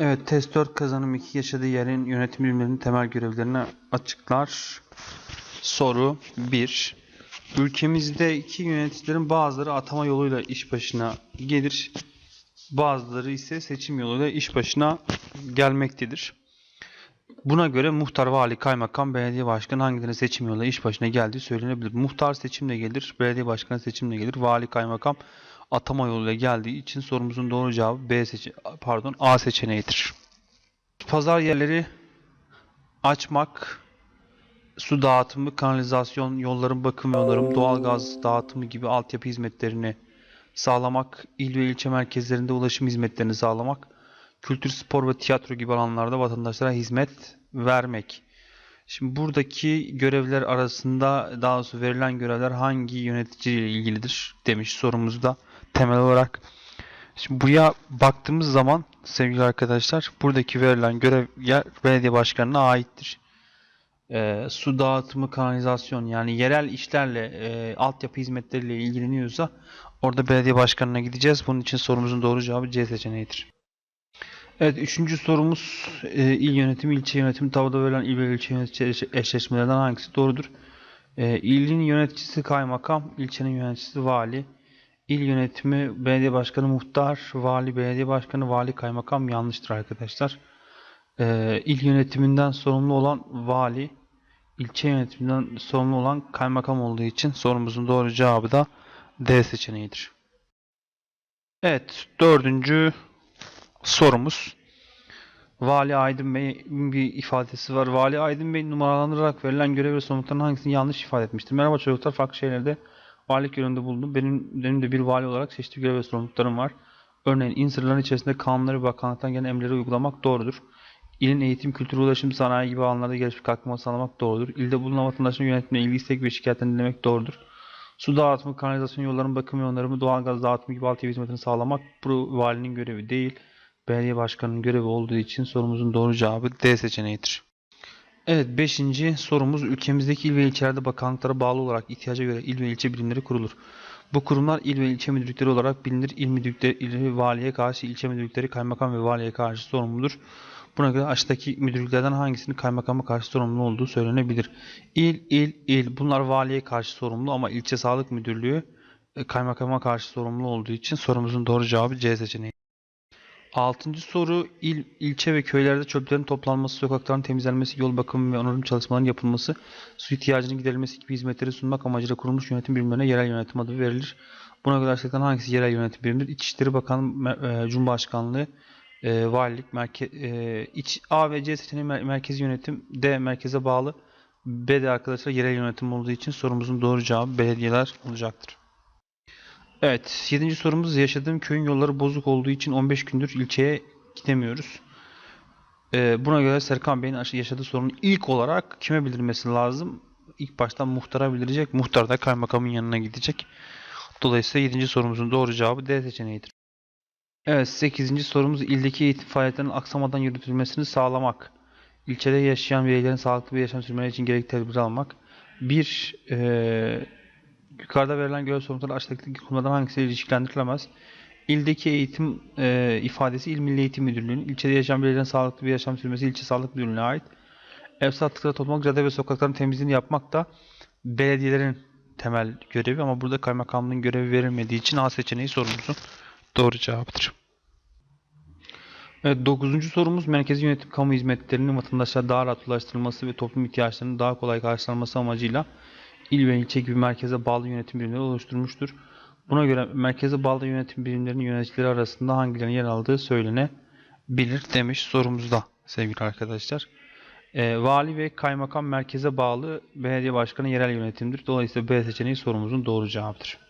Evet, test 4 kazanım 2 yaşadığı yerin yönetim bilimlerinin temel görevlerini açıklar. Soru 1. Ülkemizdeki yöneticilerin bazıları atama yoluyla iş başına gelir. Bazıları ise seçim yoluyla iş başına gelmektedir. Buna göre muhtar, vali, kaymakam, belediye başkanı hangilerinin seçim yoluyla iş başına geldiği söylenebilir. Muhtar seçimle gelir, belediye başkanı seçimle gelir, vali, kaymakam atama yoluyla geldiği için sorumuzun doğru cevabı B seçe pardon A seçeneğidir. Pazar yerleri açmak, su dağıtımı, kanalizasyon, yolların bakım yolları, doğalgaz dağıtımı gibi altyapı hizmetlerini sağlamak, il ve ilçe merkezlerinde ulaşım hizmetlerini sağlamak, kültür, spor ve tiyatro gibi alanlarda vatandaşlara hizmet vermek. Şimdi buradaki görevler arasında daha doğrusu verilen görevler hangi yönetici ile ilgilidir demiş sorumuzda temel olarak. Şimdi buraya baktığımız zaman sevgili arkadaşlar buradaki verilen görev yer belediye başkanına aittir. Ee, su dağıtımı, kanalizasyon yani yerel işlerle, e, altyapı hizmetleriyle ilgileniyorsa orada belediye başkanına gideceğiz. Bunun için sorumuzun doğru cevabı C seçeneğidir. Evet, üçüncü sorumuz e, il yönetimi, ilçe yönetimi, tavada verilen il ve ilçe yönetici eş- eşleşmelerinden hangisi doğrudur? E, ilin yöneticisi kaymakam, ilçenin yöneticisi vali. İl yönetimi, belediye başkanı muhtar, vali, belediye başkanı, vali, kaymakam yanlıştır arkadaşlar. E, il yönetiminden sorumlu olan vali, ilçe yönetiminden sorumlu olan kaymakam olduğu için sorumuzun doğru cevabı da D seçeneğidir. Evet, dördüncü sorumuz. Vali Aydın Bey'in bir ifadesi var. Vali Aydın Bey numaralandırarak verilen görev ve sorumlulukların hangisini yanlış ifade etmiştir? Merhaba çocuklar, farklı şeylerde valilik görevinde bulundum. Benim, benim de bir vali olarak seçtiği görev ve sorumluluklarım var. Örneğin in içerisinde kanunları ve bakanlıktan gelen emirleri uygulamak doğrudur. İlin eğitim, kültür, ulaşım, sanayi gibi alanlarda gelişmiş kalkınma sağlamak doğrudur. İlde bulunan vatandaşların yönetimine ilgi, istek ve şikayetlerini dinlemek doğrudur. Su dağıtımı, kanalizasyon yolların bakımı ve onarımı, doğalgaz dağıtımı gibi altyapı hizmetini sağlamak bu valinin görevi değil belediye başkanının görevi olduğu için sorumuzun doğru cevabı D seçeneğidir. Evet 5. sorumuz ülkemizdeki il ve ilçelerde bakanlıklara bağlı olarak ihtiyaca göre il ve ilçe birimleri kurulur. Bu kurumlar il ve ilçe müdürlükleri olarak bilinir. İl müdürlükleri il valiye karşı, ilçe müdürlükleri kaymakam ve valiye karşı sorumludur. Buna göre aşağıdaki müdürlüklerden hangisinin kaymakama karşı sorumlu olduğu söylenebilir. İl, il, il bunlar valiye karşı sorumlu ama ilçe sağlık müdürlüğü e, kaymakama karşı sorumlu olduğu için sorumuzun doğru cevabı C seçeneği. Altıncı soru il, ilçe ve köylerde çöplerin toplanması, sokakların temizlenmesi, yol bakımı ve onarım çalışmalarının yapılması, su ihtiyacının giderilmesi gibi hizmetleri sunmak amacıyla kurulmuş yönetim birimlerine yerel yönetim adı verilir. Buna göre aşağıdakilerden hangisi yerel yönetim birimidir? İçişleri Bakanlığı, e, Cumhurbaşkanlığı, e, Valilik, merke, e, iç, A ve C seçeneği mer- merkezi yönetim, D merkeze bağlı, B de arkadaşlar yerel yönetim olduğu için sorumuzun doğru cevabı belediyeler olacaktır. Evet, 7. sorumuz yaşadığım köyün yolları bozuk olduğu için 15 gündür ilçeye gidemiyoruz. Ee, buna göre Serkan Bey'in yaşadığı sorunun ilk olarak kime bildirmesi lazım? İlk baştan muhtara bildirecek. Muhtar da kaymakamın yanına gidecek. Dolayısıyla 7. sorumuzun doğru cevabı D seçeneğidir. Evet, 8. sorumuz ildeki eğitim faaliyetlerinin aksamadan yürütülmesini sağlamak. İlçede yaşayan bireylerin sağlıklı bir yaşam sürmeleri için gerekli tedbir almak. Bir, eee Yukarıda verilen görev sorumluları aşağıdaki konulardan hangisiyle ilişkilendirilemez? İldeki eğitim e, ifadesi İl Milli Eğitim Müdürlüğü'nün, ilçede yaşayan bireylerin sağlıklı bir yaşam sürmesi ilçe sağlık müdürlüğüne ait. Ev sattıkları toplamak, cadde ve sokakların temizliğini yapmak da belediyelerin temel görevi ama burada kaymakamlığın görevi verilmediği için A seçeneği sorumuzun doğru cevabıdır. Evet, 9. sorumuz merkezi yönetim kamu hizmetlerinin vatandaşlara daha rahat ulaştırılması ve toplum ihtiyaçlarının daha kolay karşılanması amacıyla il ve ilçe gibi merkeze bağlı yönetim birimleri oluşturmuştur. Buna göre merkeze bağlı yönetim birimlerinin yöneticileri arasında hangilerinin yer aldığı söylenebilir demiş sorumuzda sevgili arkadaşlar. Ee, vali ve kaymakam merkeze bağlı belediye başkanı yerel yönetimdir. Dolayısıyla B seçeneği sorumuzun doğru cevabıdır.